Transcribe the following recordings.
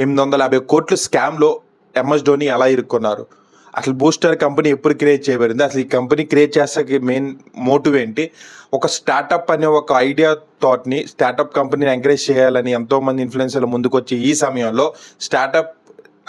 ఎనిమిది వందల యాభై కోట్లు స్కామ్లో ఎంఎస్ ధోని ఎలా ఇరుక్కున్నారు. అసలు బూస్టర్ కంపెనీ ఎప్పుడు క్రియేట్ చేయబడింది? అసలు ఈ కంపెనీ క్రియేట్ చేసే మెయిన్ మోటివ్ ఏంటి? ఒక స్టార్టప్ అనే ఒక ఐడియా థాట్ని స్టార్టప్ కంపెనీని ఎంకరేజ్ చేయాలని ఎంతోమంది ఇన్ఫ్లుయెన్సర్లు ముందుకొచ్చి ఈ సమయంలో స్టార్టప్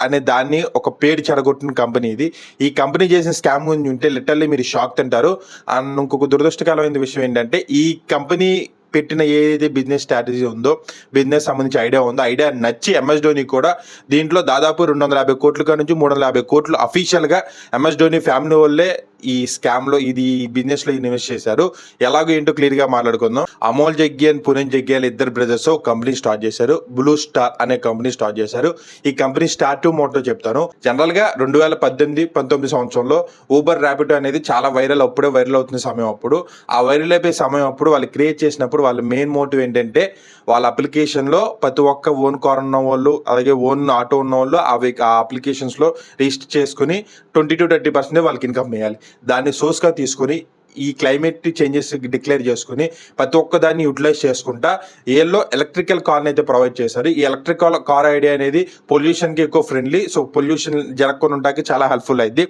అనే దాన్ని ఒక పేరు చెడగొట్టిన కంపెనీ ఇది. ఈ కంపెనీ చేసిన స్కామ్ గురించి ఉంటే లిటర్లీ మీరు షాక్ తింటారు. అండ్ ఇంకొక దురదృష్టకరమైన విషయం ఏంటంటే ఈ కంపెనీ పెట్టిన ఏదైతే బిజినెస్ స్ట్రాటజీ ఉందో బిజినెస్ సంబంధించి ఐడియా ఉందో ఐడియా నచ్చి ఎంఎస్ ధోని కూడా దీంట్లో దాదాపు రెండు వందల యాభై కోట్ల నుంచి మూడు వందల యాభై కోట్లు అఫీషియల్గా ఎంఎస్ ధోని ఫ్యామిలీ వాళ్ళే ఈ స్కామ్లో ఇది బిజినెస్లో ఇన్వెస్ట్ చేశారు. ఎలాగో ఏంటో క్లియర్గా మాట్లాడుకుందాం. అమోల్ జగ్గియన్ పునెన్ జగ్గియన్ ఇద్దరు బ్రదర్స్ ఒక కంపెనీ స్టార్ట్ చేశారు. బ్లూ స్టార్ అనే కంపెనీ స్టార్ట్ చేశారు. ఈ కంపెనీ స్టార్ట్ టు మోటో చెప్తాను. జనరల్గా రెండు వేల పద్దెనిమిది పంతొమ్మిది సంవత్సరంలో ఊబర్ ర్యాపిడో అనేది చాలా వైరల్ అప్పుడే వైరల్ అవుతున్న సమయం అప్పుడు. ఆ వైరల్ అయిపోయే సమయం అప్పుడు వాళ్ళు క్రియేట్ చేసినప్పుడు వాళ్ళ మెయిన్ మోటివ్ ఏంటంటే వాళ్ళ అప్లికేషన్లో ప్రతి ఒక్క ఓన్ కార్ ఉన్న వాళ్ళు అలాగే ఓన్ ఆటో ఉన్న వాళ్ళు అవి ఆ అప్లికేషన్స్లో రిజిస్టర్ చేసుకుని ట్వంటీ టు థర్టీ పర్సెంట్ వాళ్ళకి ఇన్కమ్ చేయాలి దాన్ని సోర్స్గా తీసుకుని ఈ క్లైమేట్ చేంజెస్ డిక్లేర్ చేసుకుని ప్రతి ఒక్క దాన్ని యూటిలైజ్ చేసుకుంటా ఏల్లో ఎలక్ట్రికల్ కార్ని అయితే ప్రొవైడ్ చేశారు. ఈ ఎలక్ట్రికల్ కార్ ఐడియా అనేది పొల్యూషన్కి ఎక్కువ ఫ్రెండ్లీ సో పొల్యూషన్ జరగకుండా ఉండడానికి చాలా హెల్ప్ఫుల్ అయింది.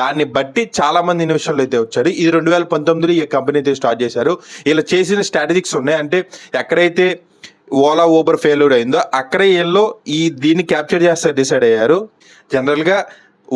దాన్ని బట్టి చాలా మంది ఇన్వెస్టర్లు అయితే వచ్చారు. ఇది రెండు వేల పంతొమ్మిదిలో ఈ కంపెనీ అయితే స్టార్ట్ చేశారు. ఇలా చేసిన స్ట్రాటజిక్స్ ఉన్నాయి. అంటే ఎక్కడైతే ఓలా ఊబర్ ఫెయిల్యూర్ అయిందో అక్కడే ఏళ్ళలో ఈ దీన్ని క్యాప్చర్ చేస్తే డిసైడ్ అయ్యారు. జనరల్గా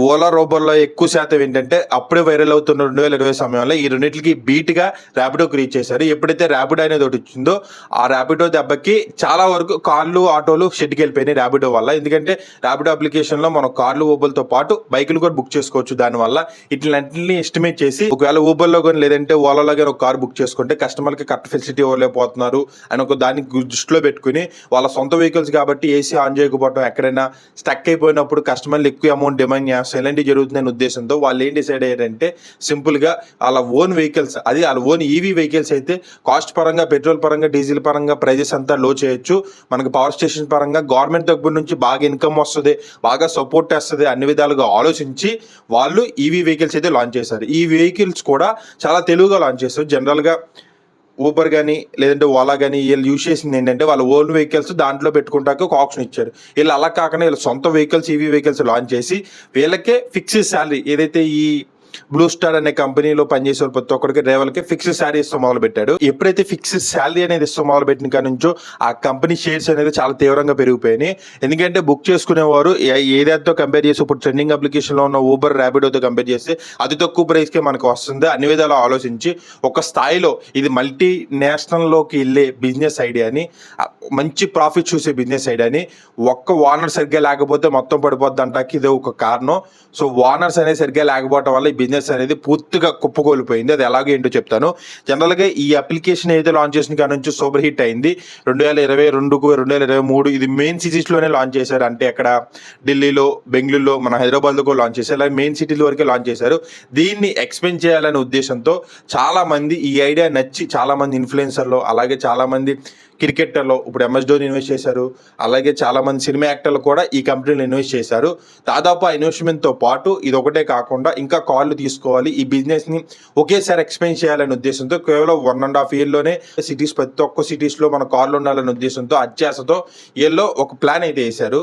ఓలా రోబోల్లో ఎక్కువ శాతం ఏంటంటే అప్పుడే వైరల్ అవుతున్న రెండు వేల ఇరవై సమయంలో ఈ రెండింటికి బీట్గా ర్యాపిడోకి రీచ్ చేశారు. ఎప్పుడైతే ర్యాపిడో అనేది ఒకటి వచ్చిందో ఆ ర్యాపిడో దెబ్బకి చాలా వరకు కార్లు ఆటోలు షెడ్కి వెళ్ళిపోయినాయి ర్యాపిడో వల్ల. ఎందుకంటే ర్యాపిడో అప్లికేషన్లో మనం కార్లు ఊబర్లతో పాటు బైకులు కూడా బుక్ చేసుకోవచ్చు. దానివల్ల ఇట్లన్నింటినీ ఎస్టిమేట్ చేసి ఒకవేళ ఊబర్లో కానీ లేదంటే ఓలాలో కానీ ఒక కార్ బుక్ చేసుకుంటే కస్టమర్కి కరెక్ట్ ఫెసిలిటీ ఇవ్వలేకపోతున్నారు అని ఒక దాన్ని దృష్టిలో పెట్టుకుని వాళ్ళ సొంత వెహికల్స్ కాబట్టి ఏసీ ఆన్ చేయకపోవడం ఎక్కడైనా స్టక్ అయిపోయినప్పుడు కస్టమర్లు ఎక్కువ అమౌంట్ డిమాండ్ చేస్తాం ఇలాంటివి జరుగుతుందనే ఉద్దేశంతో వాళ్ళు ఏం డిసైడ్ అయ్యారంటే సింపుల్గా వాళ్ళ ఓన్ వెహికల్స్ అది వాళ్ళ ఓన్ ఈవీ వెహికల్స్ అయితే కాస్ట్ పరంగా పెట్రోల్ పరంగా డీజిల్ పరంగా ప్రైజెస్ అంతా లో చేయొచ్చు. మనకి పవర్ స్టేషన్ పరంగా గవర్నమెంట్ దగ్గర నుంచి బాగా ఇన్కమ్ వస్తుంది బాగా సపోర్ట్ చేస్తుంది అన్ని విధాలుగా ఆలోచించి వాళ్ళు ఈవీ వెహికల్స్ అయితే లాంచ్ చేశారు. ఈ వెహికల్స్ కూడా చాలా తెలుగుగా లాంచ్ చేస్తారు జనరల్గా ఊబర్ కానీ లేదంటే ఓలా కానీ వీళ్ళు యూజ్ చేసింది ఏంటంటే వాళ్ళ ఓన్ వెహికల్స్ దాంట్లో పెట్టుకుంటాక ఒక ఆప్షన్ ఇచ్చారు. వీళ్ళు అలా కాకుండా వీళ్ళ సొంత వెహికల్స్ ఈవీ వెహికల్స్ లాంచ్ చేసి వీళ్ళకే ఫిక్స్డ్ శాలరీ ఏదైతే ఈ బ్లూ స్టార్ అనే కంపెనీలో పనిచేసే వాళ్ళు ప్రతి ఒక్కరికి డ్రైవర్లకి ఫిక్స్డ్ శాలరీ ఇస్తూ మొదలు పెట్టాడు ఎప్పుడైతే ఫిక్స్డ్ శాలరీ అనేది ఇస్తూ మొదలు పెట్టిన కాడి నుంచో ఆ కంపెనీ షేర్స్ అనేది చాలా తీవ్రంగా పెరిగిపోయినాయి. ఎందుకంటే బుక్ చేసుకునేవారు ఏదైతే కంపేర్ చేసి ఇప్పుడు ట్రెండింగ్ అప్లికేషన్లో ఉన్న ఊబర్ ర్యాపిడోతో కంపేర్ చేస్తే అతి తక్కువ ప్రైస్ కే మనకు వస్తుంది అన్ని విధాలు ఆలోచించి ఒక స్థాయిలో ఇది మల్టీ నేషనల్లోకి వెళ్ళే బిజినెస్ ఐడియాని అని మంచి ప్రాఫిట్ చూసే బిజినెస్ ఐడియాని ఒక్క ఓనర్ సరిగ్గా లేకపోతే మొత్తం పడిపోద్ది అంటాకి ఇది ఒక కారణం. సో ఓనర్స్ అనేది సరిగ్గా లేకపోవడం వల్ల బిజినెస్ అనేది పూర్తిగా కుప్పకూలిపోయింది. అది ఎలాగో ఏంటో చెప్తాను. జనరల్గా ఈ అప్లికేషన్ ఏదైతే లాంచ్ చేసిన కాడ నుంచి సూపర్ హిట్ అయింది. రెండు వేల ఇరవై రెండుకు రెండు వేల ఇరవై మూడు ఇది మెయిన్ సిటీస్లోనే లాంచ్ చేశారు. అంటే అక్కడ ఢిల్లీలో బెంగళూరులో మన హైదరాబాద్లో కూడా లాంచ్ చేశారు. అలాగే మెయిన్ సిటీల వరకే లాంచ్ చేశారు. దీన్ని ఎక్స్పెండ్ చేయాలనే ఉద్దేశంతో చాలా మంది ఈ ఐడియా నచ్చి చాలా మంది ఇన్ఫ్లుయెన్సర్లు అలాగే చాలా మంది క్రికెటర్లో ఇప్పుడు ఎంఎస్ ధోని ఇన్వెస్ట్ చేశారు. అలాగే చాలామంది సినిమా యాక్టర్లు కూడా ఈ కంపెనీలో ఇన్వెస్ట్ చేశారు. దాదాపు ఆ ఇన్వెస్ట్మెంట్తో పాటు ఇది ఒకటే కాకుండా ఇంకా కాళ్ళు తీసుకోవాలి. ఈ బిజినెస్ని ఒకేసారి ఎక్స్పెండ్ చేయాలనే ఉద్దేశంతో కేవలం వన్ అండ్ హాఫ్ ఇయర్లోనే సిటీస్ ప్రతి ఒక్క సిటీస్లో మన కార్లు ఉండాలనే ఉద్దేశంతో అత్యాసతో వీళ్ళు ఒక ప్లాన్ అయితే వేశారు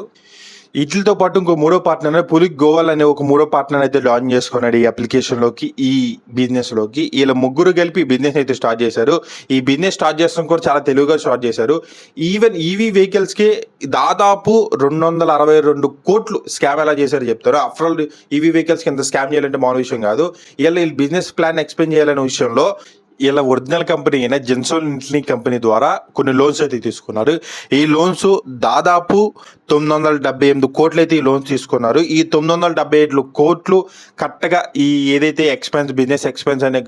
వీటితో పాటు ఇంకో మూడో పార్ట్నర్ పులిక్ గోవాల్ అనే ఒక మూడో పార్ట్నర్ అయితే లాంచ్ చేసుకున్నాడు ఈ అప్లికేషన్లోకి ఈ బిజినెస్లోకి. వీళ్ళ ముగ్గురు కలిపి ఈ బిజినెస్ అయితే స్టార్ట్ చేశారు. ఈ బిజినెస్ స్టార్ట్ చేసడం కూడా చాలా తెలివిగా స్టార్ట్ చేశారు. ఈవెన్ ఈవీ వెహికల్స్కి దాదాపు రెండు వందల అరవై రెండు కోట్లు స్కామ్ ఎలా చేశారు చెప్తారు. ఆఫ్టర్ ఆల్ ఈవీ వెహికల్స్కి ఎంత స్కామ్ చేయాలంటే మామూలు విషయం కాదు. వీళ్ళ వీళ్ళు బిజినెస్ ప్లాన్ ఎక్స్ప్లెయిన్ చేయాలనే విషయంలో ఇలా ఒరిజినల్ కంపెనీ అయిన జెన్సోన్ ఇంట్లీ కంపెనీ ద్వారా కొన్ని లోన్స్ అయితే తీసుకున్నారు. ఈ లోన్స్ దాదాపు తొమ్మిది వందల డెబ్బై ఎనిమిది కోట్లు అయితే ఈ లోన్స్ తీసుకున్నారు. ఈ తొమ్మిది వందల డెబ్బై ఏడు కోట్లు కరెక్ట్గా ఈ ఏదైతే ఎక్స్పెన్స్ బిజినెస్ ఎక్స్పెన్స్ అనే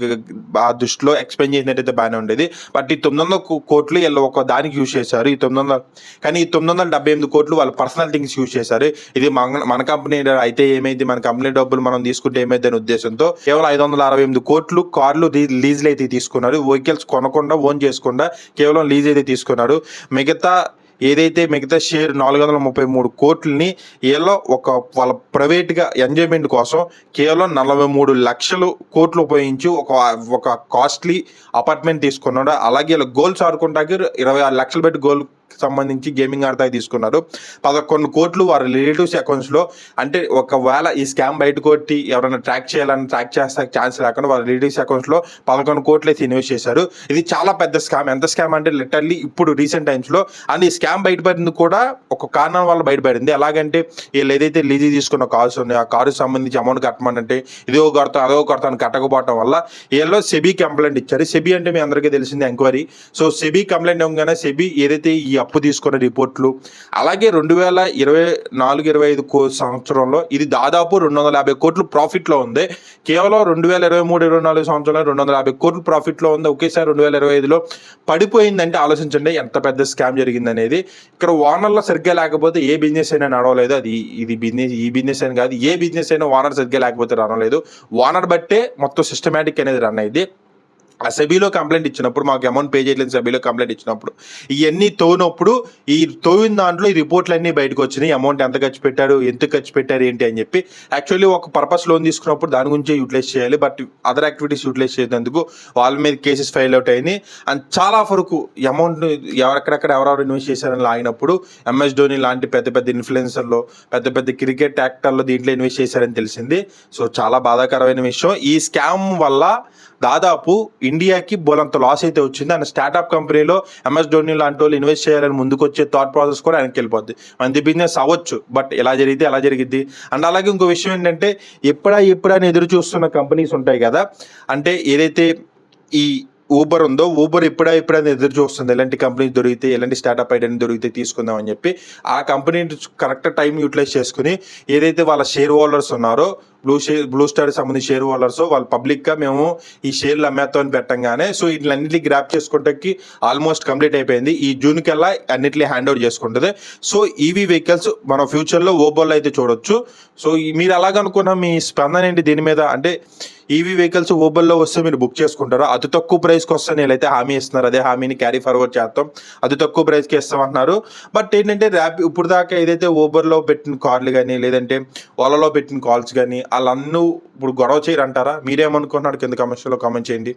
ఆ దృష్టిలో ఎక్స్పెన్స్ చేసినట్టయితే బాగానే ఉండేది. బట్ ఈ తొమ్మిది వందల కోట్లు వీళ్ళు ఒక దానికి యూజ్ చేశారు. ఈ తొమ్మిది వందల కానీ ఈ తొమ్మిది వందల డెబ్బై ఎనిమిది కోట్లు వాళ్ళ పర్సనల్ థింగ్స్ యూజ్ చేశారు. ఇది మన మన కంపెనీ అయితే ఏమైంది? మన కంపెనీ డబ్బులు మనం తీసుకుంటే ఏమైంది అనే ఉద్దేశంతో కేవలం ఐదు వందల అరవై ఎనిమిది కోట్లు కార్లు లీజ్లు అయితే తీసుకున్నారు వెహికల్స్ కొనకుండా ఓన్ చేసుకుండా కేవలం లీజ్ అయితే తీసుకున్నారు మిగతా ఏదైతే మిగతా షేర్ నాలుగు వందల ముప్పై మూడు కోట్లని ఏలో ఒక వాళ్ళ ప్రైవేట్గా ఎంజాయ్మెంట్ కోసం కేవలం నలభై మూడు లక్షలు కోట్లు ఉపయోగించి ఒక ఒక కాస్ట్లీ అపార్ట్మెంట్ తీసుకున్నాడు. అలాగే ఇలా గోల్స్ ఆడుకుంటాకి ఇరవై ఆరు లక్షలు పెట్టి గోల్ సంబంధించి గేమింగ్ ఆడతాయి తీసుకున్నారు. పదకొండు కోట్లు వారి రిలేటివ్స్ అకౌంట్స్లో అంటే ఒకవేళ ఈ స్కామ్ బయట కొట్టి ఎవరైనా ట్రాక్ చేయాలని ట్రాక్ చేస్తే ఛాన్స్ లేకుండా వారి రిలేటివ్స్ అకౌంట్స్లో పదకొండు కోట్లు అయితే ఇన్వెస్ట్ చేశారు. ఇది చాలా పెద్ద స్కామ్ ఎంత స్కామ్ అంటే లిటర్లీ ఇప్పుడు రీసెంట్ టైమ్స్లో అండ్ ఈ స్కామ్ బయటపడింది కూడా ఒక కారణం వల్ల బయటపడింది. ఎలాగంటే వీళ్ళు ఏదైతే లీజీ తీసుకున్న కార్స్ ఉన్నాయో ఆ కారు సంబంధించి అమౌంట్ కట్టమంటే ఇదో కడతా అదో కడతా అని కట్టకపోవడం వల్ల వీళ్ళు సెబీ కంప్లైంట్ ఇచ్చారు. సెబీ అంటే మీ అందరికీ తెలిసింది ఎంక్వైరీ సో సెబీ కంప్లైంట్ ఇవ్వగానే సెబీ ఏదైతే ఈ అప్పు తీసుకున్న రిపోర్ట్లు. అలాగే రెండు వేల ఇరవై నాలుగు ఇరవై ఐదు కో సంవత్సరంలో ఇది దాదాపు రెండు వందల యాభై కోట్లు ప్రాఫిట్లో ఉంది. కేవలం రెండు వేల ఇరవై మూడు ఇరవై నాలుగు సంవత్సరంలో రెండు వందల యాభై కోట్లు ప్రాఫిట్లో ఉంది. ఒకేసారి రెండు వేల ఇరవై ఐదులో పడిపోయిందంటే ఆలోచించండి ఎంత పెద్ద స్కామ్ జరిగింది అనేది ఇక్కడ ఓనర్లో సరిగ్గా లేకపోతే ఏ బిజినెస్ అయినా నడవలేదు. అది ఇది బిజినెస్ ఈ బిజినెస్ అని కాదు ఏ బిజినెస్ అయినా ఓనర్ సరిగ్గా లేకపోతే నడవలేదు. ఓనర్ బట్టే మొత్తం సిస్టమేటిక్ అనేది రన్ అయింది. ఆ సెబీలో కంప్లైంట్ ఇచ్చినప్పుడు మాకు అమౌంట్ పే చేయలేదు సెబీలో కంప్లైంట్ ఇచ్చినప్పుడు ఇవన్నీ తోనప్పుడు ఈ తోవిన దాంట్లో ఈ రిపోర్ట్లన్నీ బయటకు వచ్చినాయి. అమౌంట్ ఎంత ఖర్చు పెట్టారు ఎంత ఖర్చు పెట్టారు ఏంటి అని చెప్పి యాక్చువల్లీ ఒక పర్పస్ లోన్ తీసుకున్నప్పుడు దాని గురించి యూటిలైజ్ చేయాలి. బట్ అదర్ యాక్టివిటీస్ యూటిలైజ్ చేసేందుకు వాళ్ళ మీద కేసెస్ ఫైల్ అవుట్ అయినాయి. అండ్ చాలా వరకు అమౌంట్ ఎవరెక్కడెక్కడ ఎవరెవరు ఇన్వెస్ట్ చేశారని లాగినప్పుడు ఎంఎస్ ధోని లాంటి పెద్ద పెద్ద ఇన్ఫ్లుయెన్సర్లో పెద్ద పెద్ద క్రికెట్ యాక్టర్లో దీంట్లో ఇన్వెస్ట్ చేశారని తెలిసింది. సో చాలా బాధాకరమైన విషయం. ఈ స్కామ్ వల్ల దాదాపు ఇండియాకి బోలంత లాస్ అయితే వచ్చింది. అండ్ స్టార్ట్అప్ కంపెనీలో ఎంఎస్ ధోని లాంటి వాళ్ళు ఇన్వెస్ట్ చేయాలని ముందుకు వచ్చే థాట్ ప్రాసెస్ కూడా ఆయనకి వెళ్ళిపోద్ది. మంది బిజినెస్ అవ్వచ్చు బట్ ఎలా జరిగితే ఎలా జరిగిద్ది. అండ్ అలాగే ఇంకో విషయం ఏంటంటే ఎప్పుడా ఎప్పుడా ఎదురు చూస్తున్న కంపెనీస్ ఉంటాయి కదా. అంటే ఏదైతే ఈ ఊబర్ ఉందో ఊబర్ ఎప్పుడా ఎప్పుడైనా ఎదురు చూస్తుంది. ఎలాంటి కంపెనీ దొరికితే ఎలాంటి స్టార్ట్అప్ ఐడియా దొరికితే తీసుకుందాం అని చెప్పి ఆ కంపెనీ కరెక్ట్ టైం యూటిలైజ్ చేసుకుని ఏదైతే వాళ్ళ షేర్ హోల్డర్స్ ఉన్నారో బ్లూ షేర్ బ్లూ స్టార్ సంబంధించి షేర్ హోల్డర్స్ వాళ్ళు పబ్లిక్గా మేము ఈ షేర్లు అమ్మేస్తామని పెట్టంగానే సో వీటిలన్నింటినీ గ్రాప్ చేసుకుంటే ఆల్మోస్ట్ కంప్లీట్ అయిపోయింది. ఈ జూన్ కల్లా అన్నిటిని హ్యాండ్ ఓవర్ చేసుకుంటుంది. సో ఈవీ వెహికల్స్ మన ఫ్యూచర్లో ఓబోల్లో అయితే చూడొచ్చు. సో మీరు అలాగనుకున్న మీ స్పందన ఏంటి దీని మీద? అంటే ఈవీ వెహికల్స్ ఓబర్లో వస్తే మీరు బుక్ చేసుకుంటారు? అతి తక్కువ ప్రైస్కి వస్తే నేనైతే హామీ ఇస్తున్నారు. అదే హామీని క్యారీ ఫార్వర్డ్ చేస్తాం. అతి తక్కువ ప్రైస్కి ఇస్తామంటున్నారు. బట్ ఏంటంటే ర్యాప్ ఇప్పుడు దాకా ఏదైతే ఓబర్లో పెట్టిన కార్లు కానీ లేదంటే ఓలాలో పెట్టిన కాల్స్ కానీ వాళ్ళన్నీ ఇప్పుడు గొడవ చేయరంటారా? మీరేమనుకుంటున్నారు? కింద కమెంట్స్లో కామెంట్ చేయండి.